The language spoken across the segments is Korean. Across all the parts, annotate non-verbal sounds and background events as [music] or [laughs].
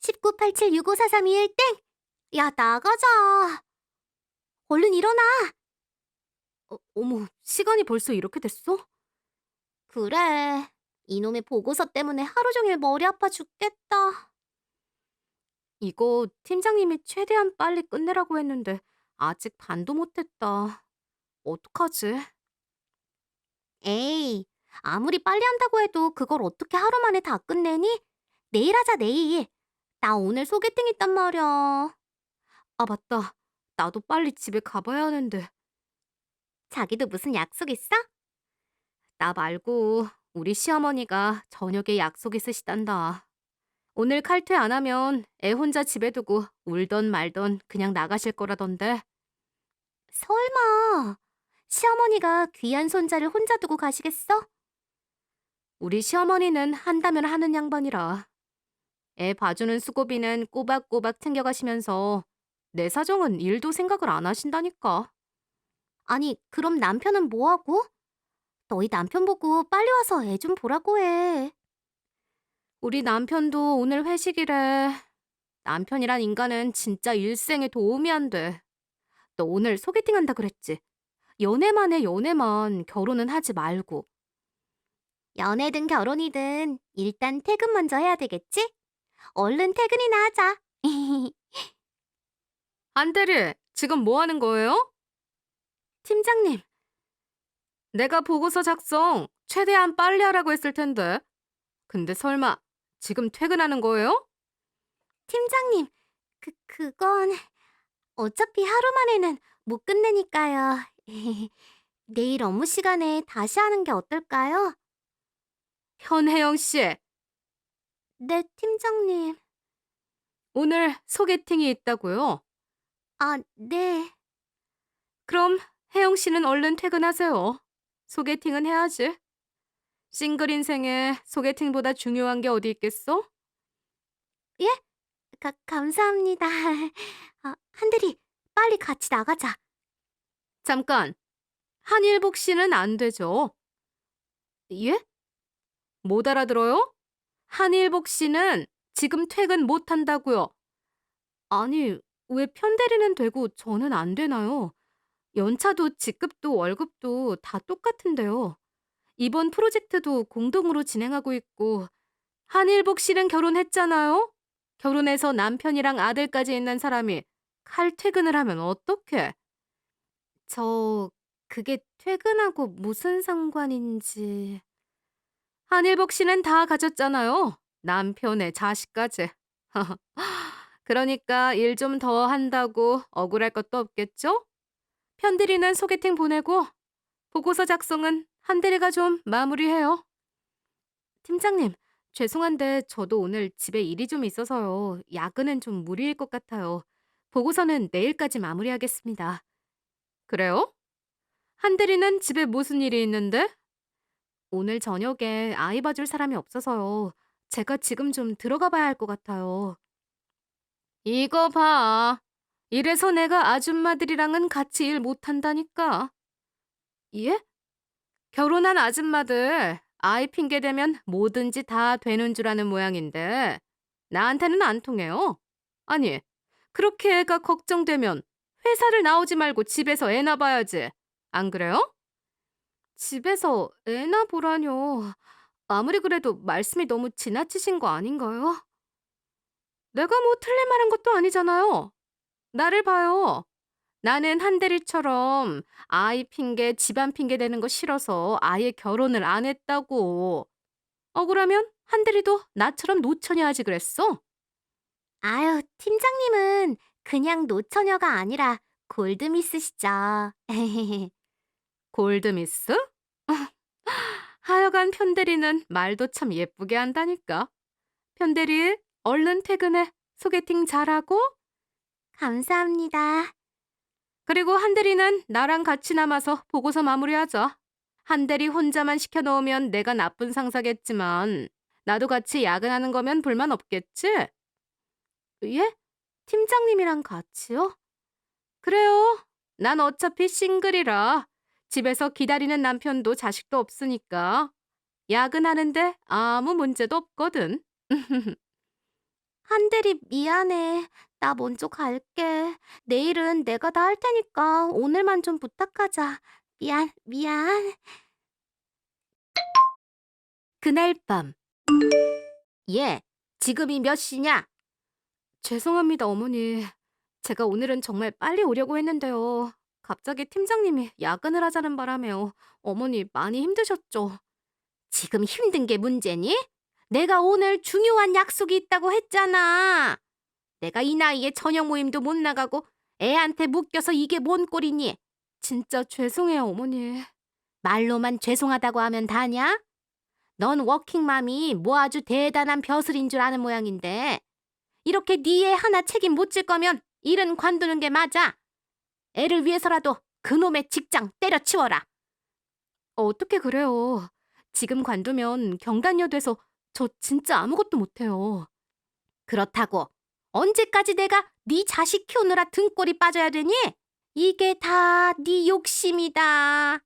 1987654321 땡! 야, 나가자. 얼른 일어나. 어, 어머, 시간이 벌써 이렇게 됐어? 그래. 이놈의 보고서 때문에 하루 종일 머리 아파 죽겠다. 이거 팀장님이 최대한 빨리 끝내라고 했는데 아직 반도 못했다. 어떡하지? 에이, 아무리 빨리 한다고 해도 그걸 어떻게 하루 만에 다 끝내니? 내일 하자, 내일. 나 오늘 소개팅 있단 말이야. 아, 맞다. 나도 빨리 집에 가봐야 하는데. 자기도 무슨 약속 있어? 나 말고 우리 시어머니가 저녁에 약속 있으시단다. 오늘 칼퇴 안 하면 애 혼자 집에 두고 울던 말던 그냥 나가실 거라던데. 설마, 시어머니가 귀한 손자를 혼자 두고 가시겠어? 우리 시어머니는 한다면 하는 양반이라. 애 봐주는 수고비는 꼬박꼬박 챙겨가시면서 내 사정은 일도 생각을 안 하신다니까. 아니, 그럼 남편은 뭐하고? 너희 남편 보고 빨리 와서 애 좀 보라고 해. 우리 남편도 오늘 회식이래. 남편이란 인간은 진짜 일생에 도움이 안 돼. 너 오늘 소개팅 한다 그랬지? 연애만 해, 연애만. 결혼은 하지 말고. 연애든 결혼이든 일단 퇴근 먼저 해야 되겠지? 얼른 퇴근이나 하자. [laughs] 안대리, 지금 뭐 하는 거예요? 팀장님. 내가 보고서 작성 최대한 빨리 하라고 했을 텐데. 근데 설마 지금 퇴근하는 거예요? 팀장님, 그, 그건 어차피 하루 만에는 못 끝내니까요. [laughs] 내일 업무 시간에 다시 하는 게 어떨까요? 현혜영 씨, 네, 팀장님. 오늘 소개팅이 있다고요? 아, 네. 그럼 혜영 씨는 얼른 퇴근하세요. 소개팅은 해야지. 싱글 인생에 소개팅보다 중요한 게 어디 있겠어? 가, 감사합니다. 아, [laughs] 한들이, 빨리 같이 나가자. 잠깐. 한일복 씨는 안 되죠? 예? 못 알아들어요? 한일복 씨는 지금 퇴근 못 한다고요. 아니, 왜 편대리는 되고 저는 안 되나요? 연차도 직급도 월급도 다 똑같은데요. 이번 프로젝트도 공동으로 진행하고 있고 한일복 씨는 결혼했잖아요. 결혼해서 남편이랑 아들까지 있는 사람이 칼 퇴근을 하면 어떡해? 저 그게 퇴근하고 무슨 상관인지. 한일복 씨는 다 가졌잖아요. 남편의 자식까지. [laughs] 그러니까 일 좀 더 한다고 억울할 것도 없겠죠? 편들이는 소개팅 보내고 보고서 작성은 한대리가 좀 마무리해요. 팀장님, 죄송한데 저도 오늘 집에 일이 좀 있어서요. 야근은 좀 무리일 것 같아요. 보고서는 내일까지 마무리하겠습니다. 그래요? 한대리는 집에 무슨 일이 있는데? 오늘 저녁에 아이 봐줄 사람이 없어서요. 제가 지금 좀 들어가 봐야 할 것 같아요. 이거 봐. 이래서 내가 아줌마들이랑은 같이 일 못한다니까. 예? 결혼한 아줌마들 아이 핑계 대면 뭐든지 다 되는 줄 아는 모양인데 나한테는 안 통해요. 아니, 그렇게 애가 걱정되면 회사를 나오지 말고 집에서 애나 봐야지. 안 그래요? 집에서 애나 보라뇨. 아무리 그래도 말씀이 너무 지나치신 거 아닌가요? 내가 뭐 틀린 말한 것도 아니잖아요. 나를 봐요. 나는 한대리처럼 아이 핑계, 집안 핑계 대는 거 싫어서 아예 결혼을 안 했다고. 억울하면 한대리도 나처럼 노처녀 하지 그랬어? 아유, 팀장님은 그냥 노처녀가 아니라 골드미스시죠. [laughs] 골드미스? [laughs] 하여간 편대리는 말도 참 예쁘게 한다니까. 편대리, 얼른 퇴근해. 소개팅 잘하고. 감사합니다. 그리고 한대리는 나랑 같이 남아서 보고서 마무리하자. 한대리 혼자만 시켜놓으면 내가 나쁜 상사겠지만 나도 같이 야근하는 거면 불만 없겠지? 예? 팀장님이랑 같이요? 그래요. 난 어차피 싱글이라 집에서 기다리는 남편도 자식도 없으니까 야근하는데 아무 문제도 없거든. [laughs] 한대리 미안해. 나 먼저 갈게. 내일은 내가 다 할 테니까 오늘만 좀 부탁하자. 미안, 미안. 그날 밤. 예, 지금이 몇 시냐? 죄송합니다, 어머니. 제가 오늘은 정말 빨리 오려고 했는데요. 갑자기 팀장님이 야근을 하자는 바람에요. 어머니 많이 힘드셨죠? 지금 힘든 게 문제니? 내가 오늘 중요한 약속이 있다고 했잖아. 내가 이 나이에 저녁 모임도 못 나가고 애한테 묶여서 이게 뭔 꼴이니? 진짜 죄송해요, 어머니. 말로만 죄송하다고 하면 다냐? 넌 워킹맘이 뭐 아주 대단한 벼슬인 줄 아는 모양인데 이렇게 네 애 하나 책임 못 질 거면 일은 관두는 게 맞아. 애를 위해서라도 그놈의 직장 때려치워라. 어떻게 그래요? 지금 관두면 경단녀 돼서 저 진짜 아무것도 못해요. 그렇다고 언제까지 내가 네 자식 키우느라 등골이 빠져야 되니? 이게 다 네 욕심이다.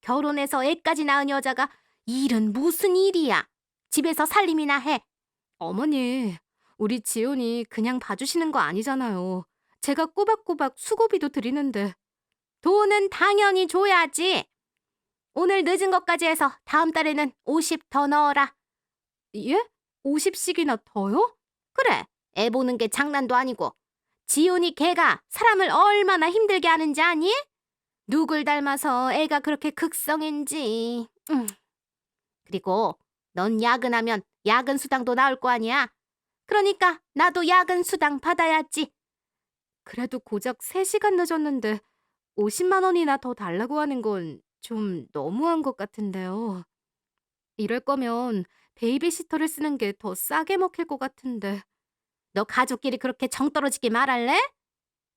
결혼해서 애까지 낳은 여자가 일은 무슨 일이야? 집에서 살림이나 해. 어머니, 우리 지훈이 그냥 봐주시는 거 아니잖아요. 제가 꼬박꼬박 수고비도 드리는데. 돈은 당연히 줘야지. 오늘 늦은 것까지 해서 다음 달에는 50 더 넣어라. 예? 50씩이나 더요? 그래, 애 보는 게 장난도 아니고. 지훈이 걔가 사람을 얼마나 힘들게 하는지 아니? 누굴 닮아서 애가 그렇게 극성인지. 음. 그리고 넌 야근하면 야근 수당도 나올 거 아니야? 그러니까 나도 야근 수당 받아야지. 그래도 고작 3시간 늦었는데 50만 원이나 더 달라고 하는 건 좀 너무한 것 같은데요. 이럴 거면 베이비시터를 쓰는 게 더 싸게 먹힐 것 같은데. 너 가족끼리 그렇게 정 떨어지게 말할래?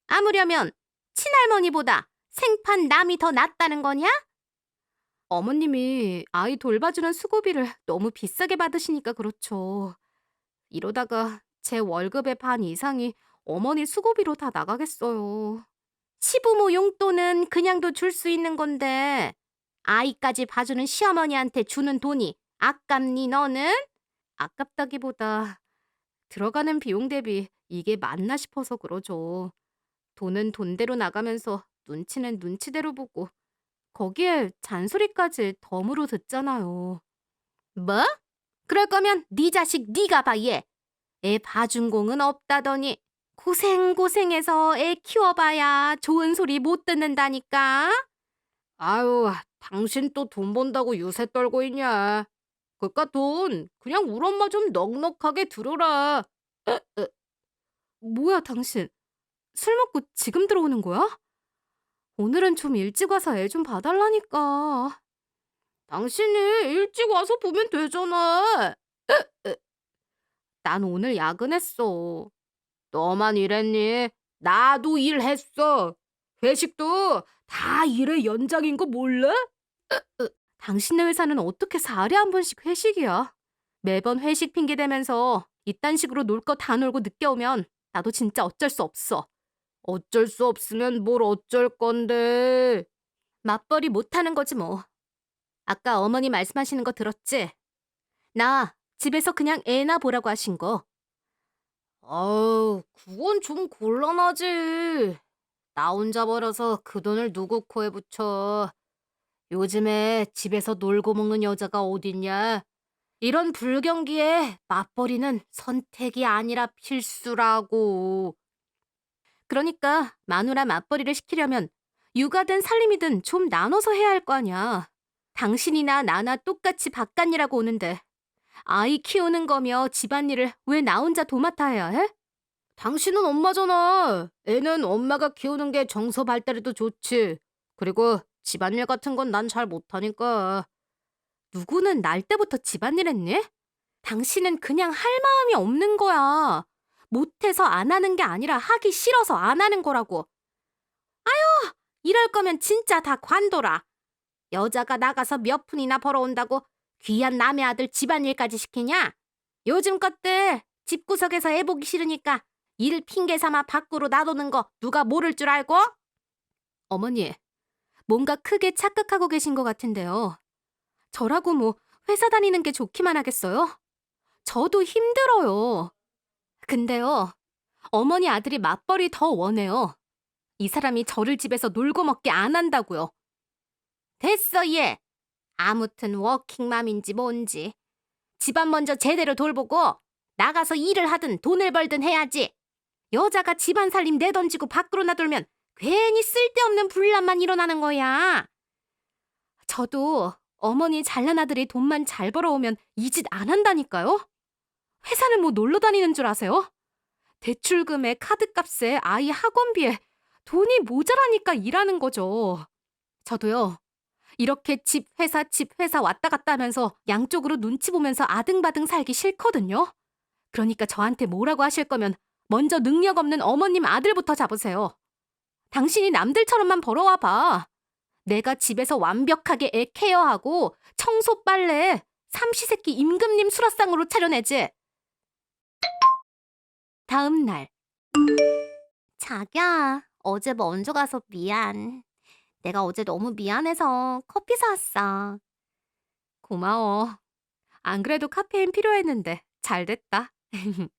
아무려면 친할머니보다 생판 남이 더 낫다는 거냐? 어머님이 아이 돌봐주는 수고비를 너무 비싸게 받으시니까 그렇죠. 이러다가 제 월급의 반 이상이 어머니 수고비로 다 나가겠어요. 시부모 용돈은 그냥도 줄 수 있는 건데 아이까지 봐주는 시어머니한테 주는 돈이 아깝니 너는? 아깝다기보다 들어가는 비용 대비 이게 맞나 싶어서 그러죠. 돈은 돈대로 나가면서 눈치는 눈치대로 보고 거기에 잔소리까지 덤으로 듣잖아요. 뭐? 그럴 거면 네 자식 네가 봐 얘. 애 봐준 공은 없다더니 고생 고생해서 애 키워봐야 좋은 소리 못 듣는다니까. 아유, 당신 또 돈 번다고 유세 떨고 있냐. 그깟 돈 그냥 우리 엄마 좀 넉넉하게 들어라. 에, 에. 뭐야, 당신. 술 먹고 지금 들어오는 거야? 오늘은 좀 일찍 와서 애 좀 봐달라니까. 당신이 일찍 와서 보면 되잖아. 에, 에. 난 오늘 야근했어. 너만 일했니? 나도 일했어. 회식도 다 일의 연장인 거 몰라? 당신네 회사는 어떻게 4일에 한 번씩 회식이야? 매번 회식 핑계 대면서 이딴 식으로 놀 거 다 놀고 늦게 오면 나도 진짜 어쩔 수 없어. 어쩔 수 없으면 뭘 어쩔 건데. 맞벌이 못하는 거지 뭐. 아까 어머니 말씀하시는 거 들었지? 나 집에서 그냥 애나 보라고 하신 거. 아우, 그건 좀 곤란하지. 나 혼자 벌어서 그 돈을 누구 코에 붙여. 요즘에 집에서 놀고 먹는 여자가 어딨냐? 이런 불경기에 맞벌이는 선택이 아니라 필수라고. 그러니까 마누라 맞벌이를 시키려면 육아든 살림이든 좀 나눠서 해야 할 거 아니야. 당신이나 나나 똑같이 바깥일하고 오는데 아이 키우는 거며 집안일을 왜 나 혼자 도맡아 해야 해? 당신은 엄마잖아. 애는 엄마가 키우는 게 정서 발달에도 좋지. 그리고 집안일 같은 건 난 잘 못하니까. 누구는 날 때부터 집안일 했니? 당신은 그냥 할 마음이 없는 거야. 못해서 안 하는 게 아니라 하기 싫어서 안 하는 거라고. 아유, 이럴 거면 진짜 다 관둬라. 여자가 나가서 몇 푼이나 벌어온다고 귀한 남의 아들 집안일까지 시키냐? 요즘 것들 집구석에서 애 보기 싫으니까 일 핑계 삼아 밖으로 나도는 거 누가 모를 줄 알고? 어머니, 뭔가 크게 착각하고 계신 것 같은데요. 저라고 뭐 회사 다니는 게 좋기만 하겠어요? 저도 힘들어요. 근데요, 어머니 아들이 맞벌이 더 원해요. 이 사람이 저를 집에서 놀고 먹게 안 한다고요. 됐어, 얘. 아무튼 워킹맘인지 뭔지. 집안 먼저 제대로 돌보고 나가서 일을 하든 돈을 벌든 해야지. 여자가 집안 살림 내던지고 밖으로 나돌면 괜히 쓸데없는 분란만 일어나는 거야. 저도 어머니 잘난 아들이 돈만 잘 벌어오면 이 짓 안 한다니까요. 회사는 뭐 놀러 다니는 줄 아세요? 대출금에 카드값에 아이 학원비에 돈이 모자라니까 일하는 거죠. 저도요. 이렇게 집 회사 집 회사 왔다 갔다 하면서 양쪽으로 눈치 보면서 아등바등 살기 싫거든요. 그러니까 저한테 뭐라고 하실 거면 먼저 능력 없는 어머님 아들부터 잡으세요. 당신이 남들처럼만 벌어와 봐. 내가 집에서 완벽하게 애 케어하고 청소 빨래 삼시세끼 임금님 수라상으로 차려내지. 다음 날. 자기야, 어제 먼저 가서 미안. 내가 어제 너무 미안해서 커피 사왔어. 고마워. 안 그래도 카페인 필요했는데 잘 됐다. [laughs]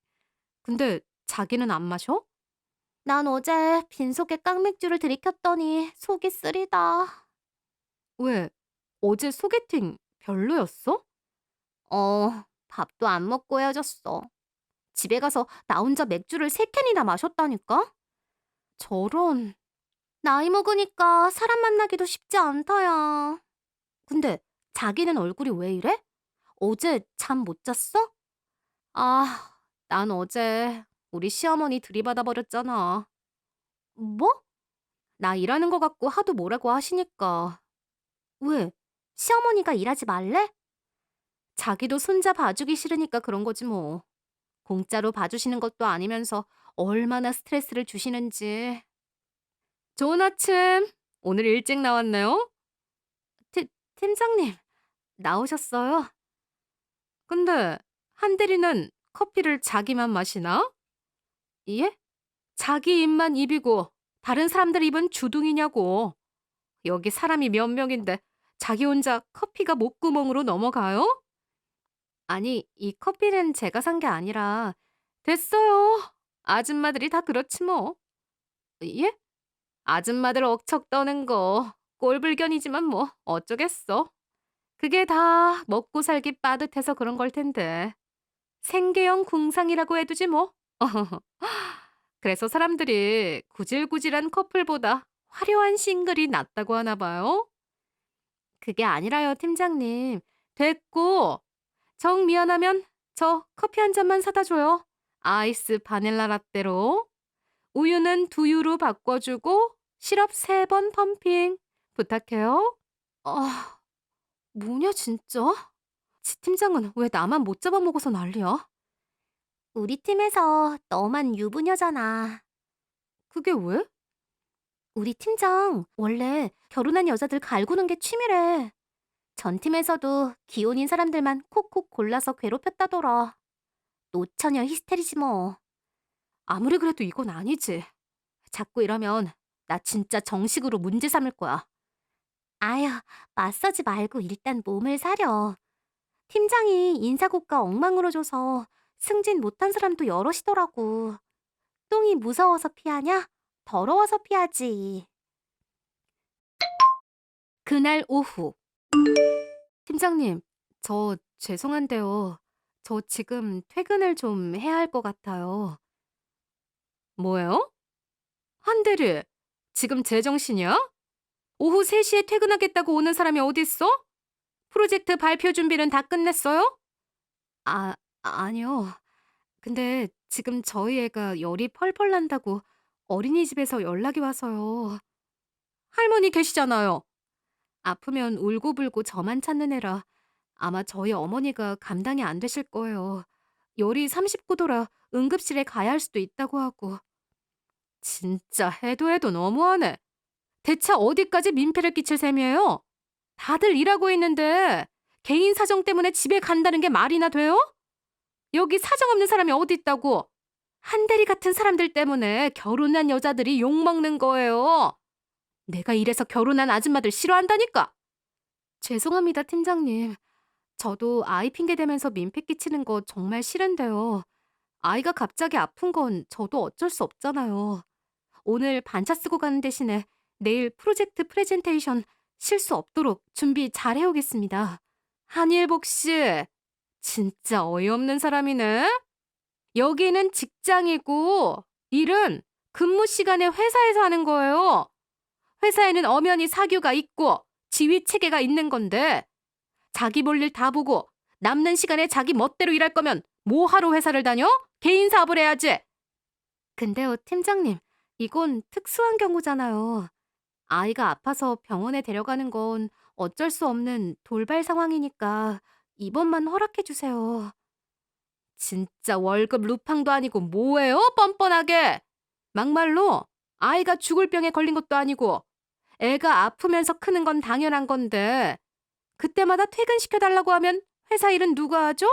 근데 자기는 안 마셔? 난 어제 빈속에 깡맥주를 들이켰더니 속이 쓰리다. 왜? 어제 소개팅 별로였어? 어, 밥도 안 먹고 헤어졌어. 집에 가서 나 혼자 맥주를 세 캔이나 마셨다니까? 저런. 나이 먹으니까 사람 만나기도 쉽지 않다야. 근데 자기는 얼굴이 왜 이래? 어제 잠 못 잤어? 아, 난 어제 우리 시어머니 들이받아 버렸잖아. 뭐? 나 일하는 거 같고 하도 뭐라고 하시니까. 왜? 시어머니가 일하지 말래? 자기도 손자 봐주기 싫으니까 그런 거지 뭐. 공짜로 봐주시는 것도 아니면서 얼마나 스트레스를 주시는지. 좋은 아침. 오늘 일찍 나왔네요. 팀, 팀장님, 나오셨어요? 근데 한 대리는 커피를 자기만 마시나? 예? 자기 입만 입이고 다른 사람들 입은 주둥이냐고. 여기 사람이 몇 명인데 자기 혼자 커피가 목구멍으로 넘어가요? 아니, 이 커피는 제가 산 게 아니라 됐어요. 아줌마들이 다 그렇지 뭐. 예? 아줌마들 억척 떠는 거 꼴불견이지만 뭐 어쩌겠어. 그게 다 먹고 살기 빠듯해서 그런 걸 텐데. 생계형 궁상이라고 해두지 뭐. [laughs] 그래서 사람들이 구질구질한 커플보다 화려한 싱글이 낫다고 하나 봐요. 그게 아니라요, 팀장님. 됐고, 정 미안하면 저 커피 한 잔만 사다 줘요. 아이스 바닐라 라떼로. 우유는 두유로 바꿔주고 시럽 세번 펌핑 부탁해요. 아, 뭐냐 진짜? 지 팀장은 왜 나만 못 잡아먹어서 난리야? 우리 팀에서 너만 유부녀잖아. 그게 왜? 우리 팀장 원래 결혼한 여자들 갈구는 게 취미래. 전 팀에서도 기혼인 사람들만 콕콕 골라서 괴롭혔다더라. 노처녀 히스테리지 뭐. 아무리 그래도 이건 아니지. 자꾸 이러면 나 진짜 정식으로 문제 삼을 거야. 아휴, 맞서지 말고 일단 몸을 사려. 팀장이 인사고가 엉망으로 줘서 승진 못한 사람도 여럿이더라고. 똥이 무서워서 피하냐? 더러워서 피하지. 그날 오후. 팀장님, 저 죄송한데요. 저 지금 퇴근을 좀 해야 할 것 같아요. 뭐요? 한대리, 지금 제정신이야? 오후 3시에 퇴근하겠다고 오는 사람이 어딨어? 프로젝트 발표 준비는 다 끝냈어요? 아, 아니요. 근데 지금 저희 애가 열이 펄펄 난다고 어린이집에서 연락이 와서요. 할머니 계시잖아요. 아프면 울고불고 저만 찾는 애라 아마 저희 어머니가 감당이 안 되실 거예요. 열이 39도라 응급실에 가야 할 수도 있다고 하고. 진짜 해도 해도 너무하네. 대체 어디까지 민폐를 끼칠 셈이에요? 다들 일하고 있는데 개인 사정 때문에 집에 간다는 게 말이나 돼요? 여기 사정 없는 사람이 어디 있다고? 한대리 같은 사람들 때문에 결혼한 여자들이 욕먹는 거예요. 내가 이래서 결혼한 아줌마들 싫어한다니까. 죄송합니다, 팀장님. 저도 아이 핑계 대면서 민폐 끼치는 거 정말 싫은데요. 아이가 갑자기 아픈 건 저도 어쩔 수 없잖아요. 오늘 반차 쓰고 가는 대신에 내일 프로젝트 프레젠테이션 실수 없도록 준비 잘 해오겠습니다. 한일복 씨, 진짜 어이없는 사람이네. 여기는 직장이고 일은 근무 시간에 회사에서 하는 거예요. 회사에는 엄연히 사규가 있고 지휘 체계가 있는 건데 자기 볼 일 다 보고 남는 시간에 자기 멋대로 일할 거면 뭐 하러 회사를 다녀? 개인 사업을 해야지. 근데요, 팀장님, 이건 특수한 경우잖아요. 아이가 아파서 병원에 데려가는 건 어쩔 수 없는 돌발 상황이니까 이번만 허락해 주세요. 진짜 월급 루팡도 아니고 뭐예요? 뻔뻔하게. 막말로 아이가 죽을 병에 걸린 것도 아니고 애가 아프면서 크는 건 당연한 건데 그때마다 퇴근시켜달라고 하면 회사 일은 누가 하죠?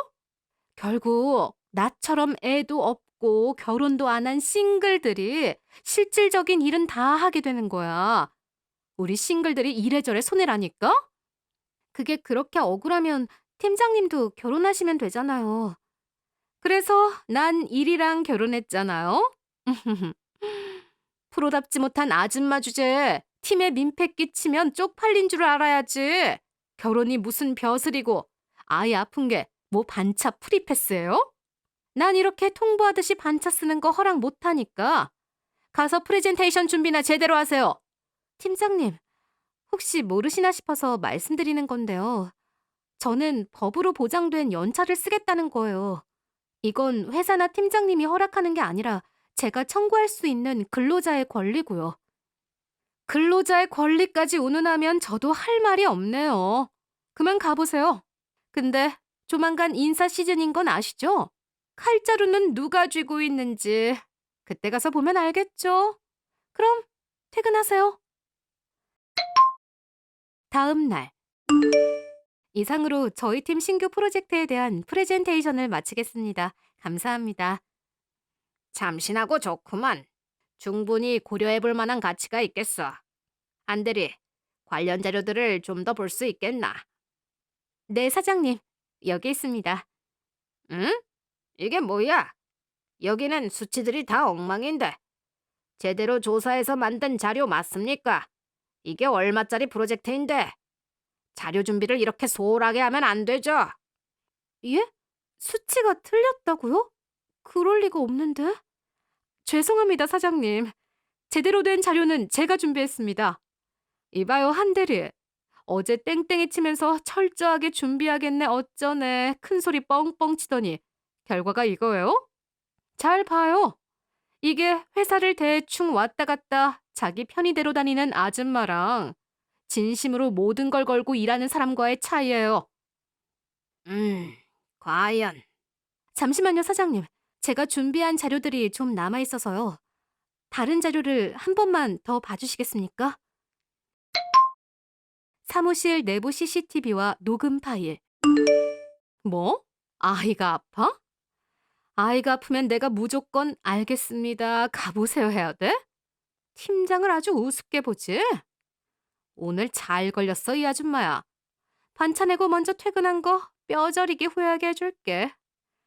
결국 나처럼 애도 없고 결혼도 안 한 싱글들이 실질적인 일은 다 하게 되는 거야. 우리 싱글들이 이래저래 손해라니까? 그게 그렇게 억울하면 팀장님도 결혼하시면 되잖아요. 그래서 난 일이랑 결혼했잖아요. [laughs] 프로답지 못한 아줌마 주제에 팀에 민폐 끼치면 쪽팔린 줄 알아야지. 결혼이 무슨 벼슬이고 아이 아픈 게 뭐 반차 프리패스예요? 난 이렇게 통보하듯이 반차 쓰는 거 허락 못하니까 가서 프레젠테이션 준비나 제대로 하세요. 팀장님, 혹시 모르시나 싶어서 말씀드리는 건데요. 저는 법으로 보장된 연차를 쓰겠다는 거예요. 이건 회사나 팀장님이 허락하는 게 아니라 제가 청구할 수 있는 근로자의 권리고요. 근로자의 권리까지 운운하면 저도 할 말이 없네요. 그만 가보세요. 근데 조만간 인사 시즌인 건 아시죠? 칼자루는 누가 쥐고 있는지 그때 가서 보면 알겠죠? 그럼 퇴근하세요. 다음 날 이상으로 저희 팀 신규 프로젝트에 대한 프레젠테이션을 마치겠습니다. 감사합니다. 참신하고 좋구만. 충분히 고려해 볼 만한 가치가 있겠어. 안대리, 관련 자료들을 좀 더 볼 수 있겠나? 네, 사장님. 여기 있습니다. 응? 이게 뭐야? 여기는 수치들이 다 엉망인데. 제대로 조사해서 만든 자료 맞습니까? 이게 얼마짜리 프로젝트인데. 자료 준비를 이렇게 소홀하게 하면 안 되죠. 예? 수치가 틀렸다고요? 그럴 리가 없는데. 죄송합니다, 사장님. 제대로 된 자료는 제가 준비했습니다. 이봐요, 한대리. 어제 땡땡이 치면서 철저하게 준비하겠네 어쩌네 큰 소리 뻥뻥 치더니 결과가 이거예요? 잘 봐요. 이게 회사를 대충 왔다 갔다 자기 편의대로 다니는 아줌마랑 진심으로 모든 걸 걸고 일하는 사람과의 차이예요. 음, 과연. 잠시만요, 사장님. 제가 준비한 자료들이 좀 남아 있어서요. 다른 자료를 한 번만 더 봐주시겠습니까? 사무실 내부 CCTV와 녹음 파일. 뭐? 아이가 아파? 아이가 아프면 내가 무조건 알겠습니다. 가보세요 해야 돼? 팀장을 아주 우습게 보지? 오늘 잘 걸렸어, 이 아줌마야. 반차 내고 먼저 퇴근한 거 뼈저리게 후회하게 해줄게.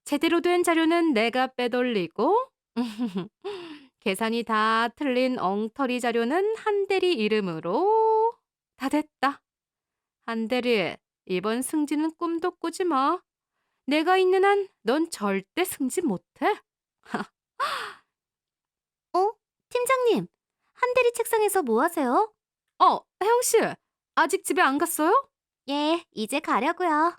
제대로 된 자료는 내가 빼돌리고, [laughs] 계산이 다 틀린 엉터리 자료는 한 대리 이름으로 다 됐다. 한대리, 이번 승진은 꿈도 꾸지 마. 내가 있는 한 넌 절대 승진 못해. [laughs] 어? 팀장님, 한대리 책상에서 뭐 하세요? 어, 혜영 씨, 아직 집에 안 갔어요? 예, 이제 가려고요.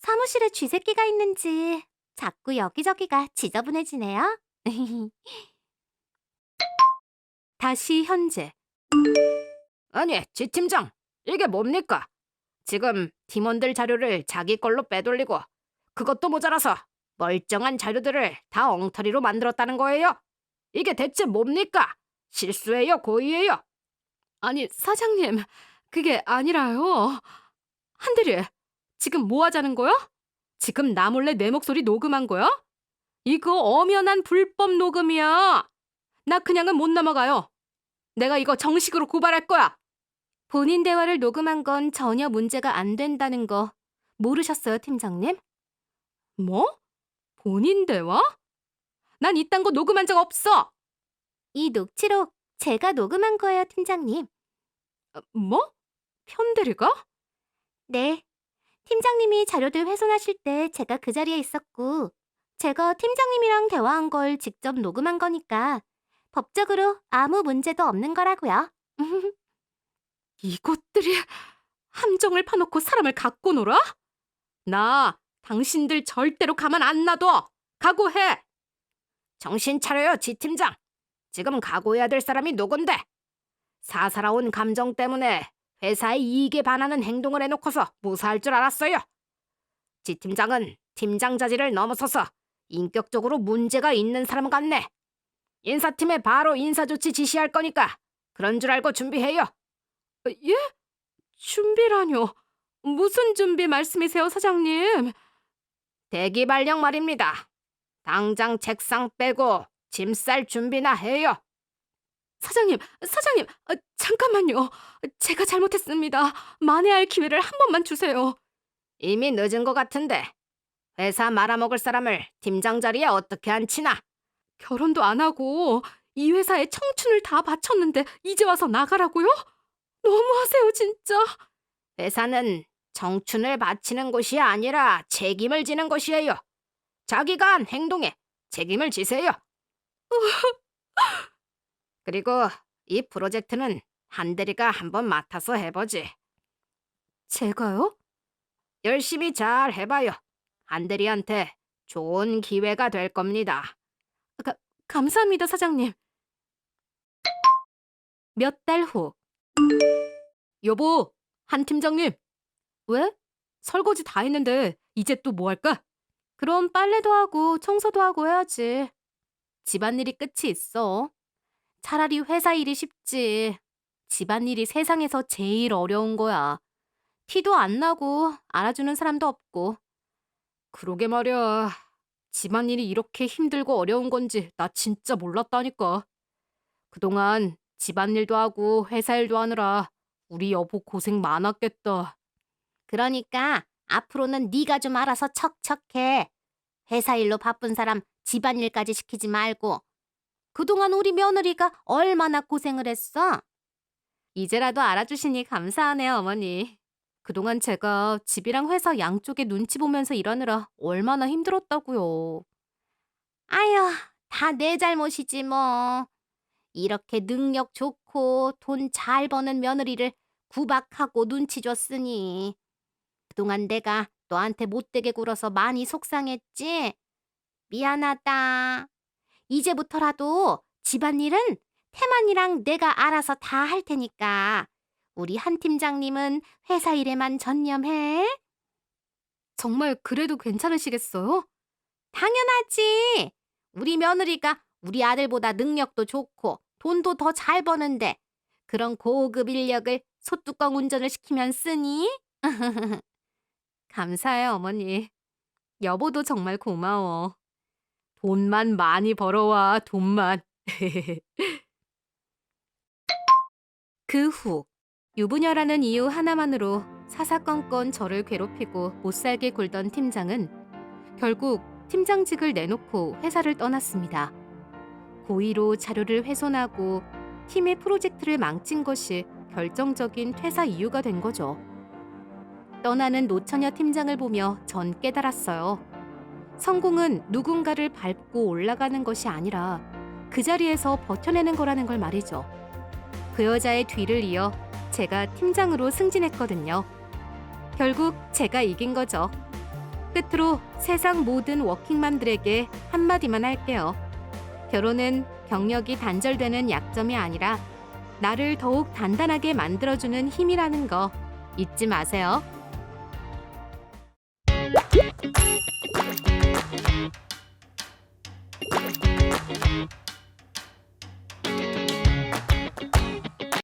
사무실에 쥐새끼가 있는지 자꾸 여기저기가 지저분해지네요. [laughs] 다시 현재. 아니, 지 팀장, 이게 뭡니까? 지금 팀원들 자료를 자기 걸로 빼돌리고 그것도 모자라서 멀쩡한 자료들을 다 엉터리로 만들었다는 거예요. 이게 대체 뭡니까? 실수예요, 고의예요? 아니, 사장님, 그게 아니라요. 한대리, 지금 뭐 하자는 거야? 지금 나 몰래 내 목소리 녹음한 거야? 이거 엄연한 불법 녹음이야. 나 그냥은 못 넘어가요. 내가 이거 정식으로 고발할 거야. 본인 대화를 녹음한 건 전혀 문제가 안 된다는 거 모르셨어요, 팀장님? 뭐? 본인 대화? 난 이딴 거 녹음한 적 없어. 이 녹취록 제가 녹음한 거예요, 팀장님. 어, 뭐? 편대리가? 네. 팀장님이 자료들 훼손하실 때 제가 그 자리에 있었고, 제가 팀장님이랑 대화한 걸 직접 녹음한 거니까 법적으로 아무 문제도 없는 거라고요. [laughs] 이것들이 함정을 파놓고 사람을 갖고 놀아? 나 당신들 절대로 가만 안 놔둬. 각오해. 정신 차려요, 지 팀장. 지금 각오해야 될 사람이 누군데? 사살아온 감정 때문에 회사의 이익에 반하는 행동을 해놓고서 무사할 줄 알았어요. 지 팀장은 팀장 자질을 넘어서서 인격적으로 문제가 있는 사람 같네. 인사팀에 바로 인사조치 지시할 거니까 그런 줄 알고 준비해요. 어, 예? 준비라뇨. 무슨 준비 말씀이세요, 사장님? 대기 발령 말입니다. 당장 책상 빼고 짐 쌀 준비나 해요. 사장님, 사장님, 아, 잠깐만요. 제가 잘못했습니다. 만회할 기회를 한 번만 주세요. 이미 늦은 것 같은데 회사 말아먹을 사람을 팀장 자리에 어떻게 앉히나? 결혼도 안 하고 이 회사에 청춘을 다 바쳤는데 이제 와서 나가라고요? 너무하세요, 진짜. 회사는 청춘을 바치는 곳이 아니라 책임을 지는 곳이에요. 자기가 한 행동에 책임을 지세요. [laughs] 그리고 이 프로젝트는 한대리가 한번 맡아서 해보지. 제가요? 열심히 잘 해봐요. 한대리한테 좋은 기회가 될 겁니다. 감사합니다, 사장님. 몇 달 후. 여보, 한 팀장님. 왜? 설거지 다 했는데 이제 또 뭐 할까? 그럼 빨래도 하고 청소도 하고 해야지. 집안일이 끝이 있어. 차라리 회사 일이 쉽지. 집안일이 세상에서 제일 어려운 거야. 티도 안 나고 알아주는 사람도 없고. 그러게 말이야. 집안일이 이렇게 힘들고 어려운 건지 나 진짜 몰랐다니까. 그동안 집안일도 하고 회사 일도 하느라 우리 여보 고생 많았겠다. 그러니까 앞으로는 네가 좀 알아서 척척해. 회사 일로 바쁜 사람 집안일까지 시키지 말고. 그동안 우리 며느리가 얼마나 고생을 했어? 이제라도 알아주시니 감사하네요, 어머니. 그동안 제가 집이랑 회사 양쪽에 눈치 보면서 일하느라 얼마나 힘들었다고요. 아휴, 다 내 잘못이지 뭐. 이렇게 능력 좋고 돈 잘 버는 며느리를 구박하고 눈치 줬으니. 그동안 내가 너한테 못되게 굴어서 많이 속상했지? 미안하다. 이제부터라도 집안일은 태만이랑 내가 알아서 다 할 테니까 우리 한 팀장님은 회사 일에만 전념해. 정말 그래도 괜찮으시겠어요? 당연하지. 우리 며느리가 우리 아들보다 능력도 좋고 돈도 더 잘 버는데 그런 고급 인력을 소뚜껑 운전을 시키면 쓰니? [laughs] 감사해요, 어머니. 여보도 정말 고마워. 돈만 많이 벌어와, 돈만. [laughs] 그 후, 유부녀라는 이유 하나만으로 사사건건 저를 괴롭히고 못살게 굴던 팀장은 결국 팀장직을 내놓고 회사를 떠났습니다. 고의로 자료를 훼손하고 팀의 프로젝트를 망친 것이 결정적인 퇴사 이유가 된 거죠. 떠나는 노처녀 팀장을 보며 전 깨달았어요. 성공은 누군가를 밟고 올라가는 것이 아니라 그 자리에서 버텨내는 거라는 걸 말이죠. 그 여자의 뒤를 이어 제가 팀장으로 승진했거든요. 결국 제가 이긴 거죠. 끝으로 세상 모든 워킹맘들에게 한마디만 할게요. 결혼은 경력이 단절되는 약점이 아니라 나를 더욱 단단하게 만들어주는 힘이라는 거 잊지 마세요.